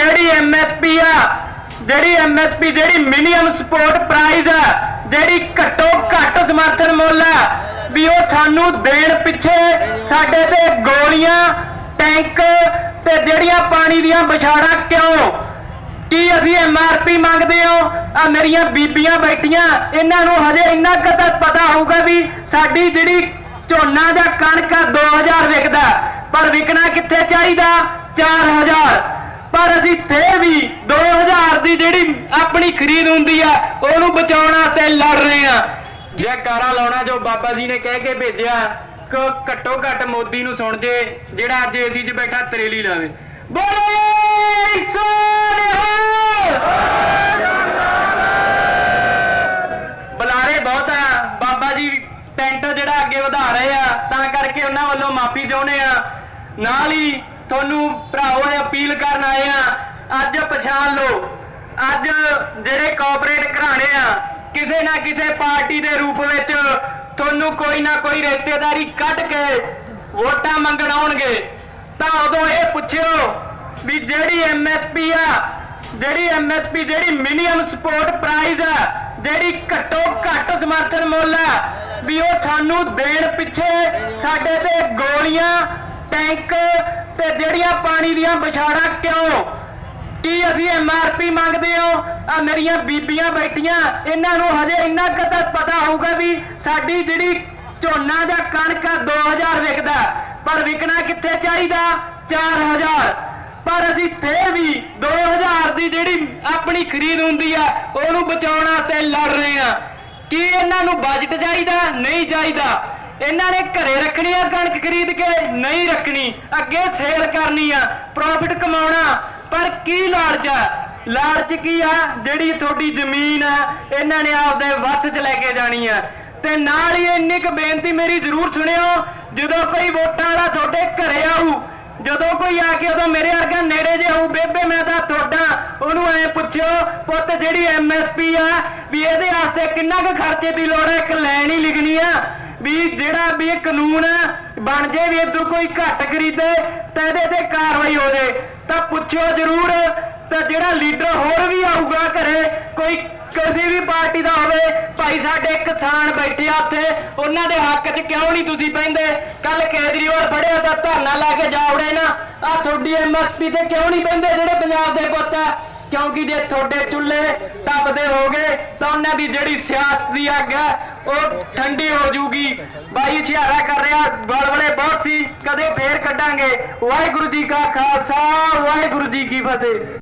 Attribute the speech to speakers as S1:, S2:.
S1: ਜਿਹੜੀ ਐਮਐਸਪੀ ਆ, ਜਿਹੜੀ ਐਮਐਸਪੀ ਜਿਹੜੀ ਮਿਨੀਮਮ ਸਪੋਰਟ ਪ੍ਰਾਈਸ ਆ, ਜਿਹੜੀ ਘੱਟੋ ਘੱਟ ਸਮਰਥਨ ਮੁੱਲ ਆ, ਵੀ ਉਹ ਸਾਨੂੰ ਦੇਣ ਪਿੱਛੇ ਸਾਡੇ ਤੇ ਗੋਲੀਆਂ, ਟੈਂਕ ਤੇ ਜਿਹੜੀਆਂ ਪਾਣੀ ਦੀਆਂ ਵਿਛਾੜਾਂ ਕਿਉਂ? ਕੀ ਅਸੀਂ ਐਮਆਰਪੀ ਮੰਗਦੇ ਹੋ? ਆ ਮੇਰੀਆਂ ਬੀਬੀਆਂ ਬੈਠੀਆਂ, ਇਹਨਾਂ ਨੂੰ ਹਜੇ ਇੰਨਾ ਕੁ ਪਤਾ ਹੋਊਗਾ ਵੀ ਸਾਡੀ ਜਿਹੜੀ ਝੋਨਾ ਜਾਂ ਕਣਕ ਆ 2000 ਵਿਕਦਾ, ਪਰ ਵਿਕਣਾ ਕਿੱਥੇ ਚਾਹੀਦਾ? 4000 ਪਰ ਅਸੀਂ ਫੇਰ ਵੀ 2000 ਦੀ ਜਿਹੜੀ ਆਪਣੀ ਖਰੀਦ ਹੁੰਦੀ ਆ, ਉਹਨੂੰ ਬਚਾਉਣ ਵਾਸਤੇ ਲੜ ਰਹੇ ਆ। ਜੇ ਲਾਉਣਾ ਜੋ ਬਾਬਾ ਜੀ ਨੇ ਕਹਿ ਕੇ ਭੇਜਿਆ, ਕਿ ਘੱਟੋ ਘੱਟ ਮੋਦੀ ਨੂੰ ਸੁਣ ਜੇ, ਜਿਹੜਾ ਅੱਜ ਏਸੀ 'ਚ ਬੈਠਾ ਤਰੇਲੀ ਲਾਵੇ। ਬੋਲੇ ਸੋਨਿਹਾ ਬੁਲਾਰੇ ਬਹੁਤ ਆ। ਬਾਬਾ ਜੀ ਟੈਂਟ ਜਿਹੜਾ ਅੱਗੇ ਵਧਾ ਰਹੇ ਆ, ਤਾਂ ਕਰਕੇ ਉਹਨਾਂ ਵੱਲੋਂ ਮਾਫੀ ਚਾਹੁੰਦੇ ਆ। ਨਾਲ ਹੀ ਤੁਹਾਨੂੰ ਭਰਾਵੋ, ਇਹ ਅਪੀਲ ਕਰਨ ਆਏ ਆ ਅੱਜ ਪਛਾਣ ਲਓ। ਅੱਜ ਜਿਹੜੇ ਕਾਰਪੋਰੇਟ ਘਰਾਣੇ ਆ, ਕਿਸੇ ਨਾ ਕਿਸੇ ਪਾਰਟੀ ਦੇ ਰੂਪ ਵਿੱਚ ਤੁਹਾਨੂੰ ਕੋਈ ਨਾ ਕੋਈ ਰਿਸ਼ਤੇਦਾਰੀ ਕੱਢ ਕੇ ਵੋਟਾਂ ਮੰਗਣ ਆਉਣਗੇ। ਤਾਂ ਉਦੋਂ ਇਹ ਪੁੱਛਿਓ ਵੀ ਜਿਹੜੀ ਐਮਐਸਪੀ ਆ, ਜਿਹੜੀ ਐਮਐਸਪੀ ਜਿਹੜੀ ਮਿਨੀਮਮ ਸਪੋਰਟ ਪ੍ਰਾਈਸ ਆ, ਜਿਹੜੀ ਘੱਟੋ ਘੱਟ ਸਮਰਥਨ ਮੁੱਲ ਆ, ਵੀ ਉਹ ਸਾਨੂੰ ਦੇਣ ਪਿੱਛੇ ਸਾਡੇ ਤੇ ਗੋਲੀਆਂ, ਟੈਂਕ ਤੇ ਜਿਹੜੀਆਂ ਪਾਣੀ ਦੀਆਂ ਵਿਛਾੜਾਂ ਕਿਉਂ? ਕੀ ਅਸੀਂ ਐਮਆਰਪੀ ਮੰਗਦੇ ਹਾਂ? ਆ ਮੇਰੀਆਂ ਬੀਬੀਆਂ ਬੈਠੀਆਂ, ਇਹਨਾਂ ਨੂੰ ਹਜੇ ਇੰਨਾ ਕੁ ਪਤਾ ਹੋਊਗਾ ਵੀ ਸਾਡੀ ਜਿਹੜੀ ਝੋਨਾ ਜਾਂ ਕਣਕ ਆ 2000 ਵਿਕਦਾ। ਪਰ ਵਿਕਣਾ ਕਿੱਥੇ ਚਾਹੀਦਾ? 4000 ਪਰ ਅਸੀਂ ਫੇਰ ਵੀ 2000 ਦੀ ਜਿਹੜੀ ਆਪਣੀ ਖਰੀਦ ਹੁੰਦੀ ਆ, ਉਹਨੂੰ ਬਚਾਉਣ ਵਾਸਤੇ ਲੜ ਰਹੇ ਆ। ਕੀ ਇਹਨਾਂ ਨੂੰ ਬਜਟ ਚਾਹੀਦਾ? ਨਹੀਂ ਚਾਹੀਦਾ। ਇਹਨਾਂ ਨੇ ਘਰੇ ਰੱਖਣੀ ਆ ਕਣਕ ਖਰੀਦ ਕੇ, ਨਹੀਂ ਰੱਖਣੀ। ਅੱਗੇ ਸੇਲ ਕਰਨੀ ਆ ਪ੍ਰੋਫਿਟ ਕਮਾਉਣਾ। ਪਰ ਕੀ ਲਾਲਚ ਆ? ਲਾਲਚ ਕੀ ਆ? ਜਿਹੜੀ ਤੁਹਾਡੀ ਜ਼ਮੀਨ ਆ, ਇਹਨਾਂ ਨੇ ਆਪਦੇ ਵੱਸ 'ਚ ਲੈ ਕੇ ਜਾਣੀ ਆ। ਤੇ ਨਾਲ ਹੀ ਇੰਨੀ ਕੁ ਬੇਨਤੀ ਮੇਰੀ ਜ਼ਰੂਰ ਸੁਣਿਓ, ਜਦੋਂ ਕੋਈ ਵੋਟਾਂ ਵਾਲਾ ਤੁਹਾਡੇ ਘਰੇ ਆਊ, ਜਦੋਂ ਕੋਈ ਆ ਕੇ ਉਦੋਂ ਮੇਰੇ ਵਰਗਾ ਨੇੜੇ ਜੇ ਆਊ, ਬੇਬੇ ਮੈਂ ਤਾਂ ਤੁਹਾਡਾ, ਉਹਨੂੰ ਐ ਪੁੱਛਿਓ, ਪੁੱਤ ਜਿਹੜੀ ਐਮਐਸਪੀ ਆ, ਵੀ ਇਹਦੇ ਵਾਸਤੇ ਕਿੰਨਾ ਕੁ ਖਰਚੇ ਦੀ ਲੋੜ ਹੈ ਇੱਕ ਲਾਈਨ ਹੀ ਲਿਖਣੀ ਆ। ਵੀ ਜਿਹੜਾ ਵੀ ਇਹ ਕਾਨੂੰਨ ਬਣ ਜੇ ਵੀ ਇਦੋਂ ਕੋਈ ਘੱਟ ਖਰੀਦੇ ਤਾਂ ਇਹਦੇ ਤੇ ਕਾਰਵਾਈ ਹੋ ਜੇ, ਤਾਂ ਪੁੱਛਿਓ ਜ਼ਰੂਰ, ਤਾਂ ਜਿਹੜਾ ਲੀਡਰ ਹੋਰ ਵੀ ਆਊਗਾ ਘਰੇ, ਕੋਈ ਕਿਸੇ ਵੀ ਪਾਰਟੀ ਦਾ ਹੋਵੇ, ਭਾਈ ਸਾਡੇ ਕਿਸਾਨ ਬੈਠੇ ਆ ਉੱਥੇ, ਉਹਨਾਂ ਦੇ ਹੱਕ 'ਚ ਕਿਉਂ ਨਹੀਂ ਤੁਸੀਂ ਪੈਂਦੇ ਕੱਲ ਕੇਜਰੀਵਾਲ ਫੜਿਆ ਤਾਂ ਧਰਨਾ ਲਾ ਕੇ ਜਾ ਜਾਵੜੇ ਨਾ ਆ ਤੁਹਾਡੀ ਐਮਐਸਪੀ ਤੇ ਕਿਉਂ ਨਹੀਂ ਪੈਂਦੇ ਜਿਹੜੇ ਪੰਜਾਬ ਦੇ ਪੁੱਤ ਆ? ਕਿਉਂਕਿ ਜੇ ਤੁਹਾਡੇ ਚੁੱਲ੍ਹੇ ਤਪਦੇ ਹੋਗੇ ਤਾਂ ਉਹਨਾਂ ਦੀ ਜਿਹੜੀ ਸਿਆਸਤ ਦੀ ਅੱਗ ਹੈ, ਉਹ ਠੰਡੀ ਹੋ ਜੂਗੀ ਬਾਈ ਇਸ਼ਾਰਾ ਕਰ ਰਿਹਾ ਗੜਬੜੇ ਬਹੁਤ ਸੀ, ਕਦੇ ਫੇਰ ਕੱਢਾਂਗੇ। ਵਾਹਿਗੁਰੂ ਜੀ ਕਾ ਖਾਲਸਾ, ਵਾਹਿਗੁਰੂ ਜੀ ਕੀ ਫਤਿਹ।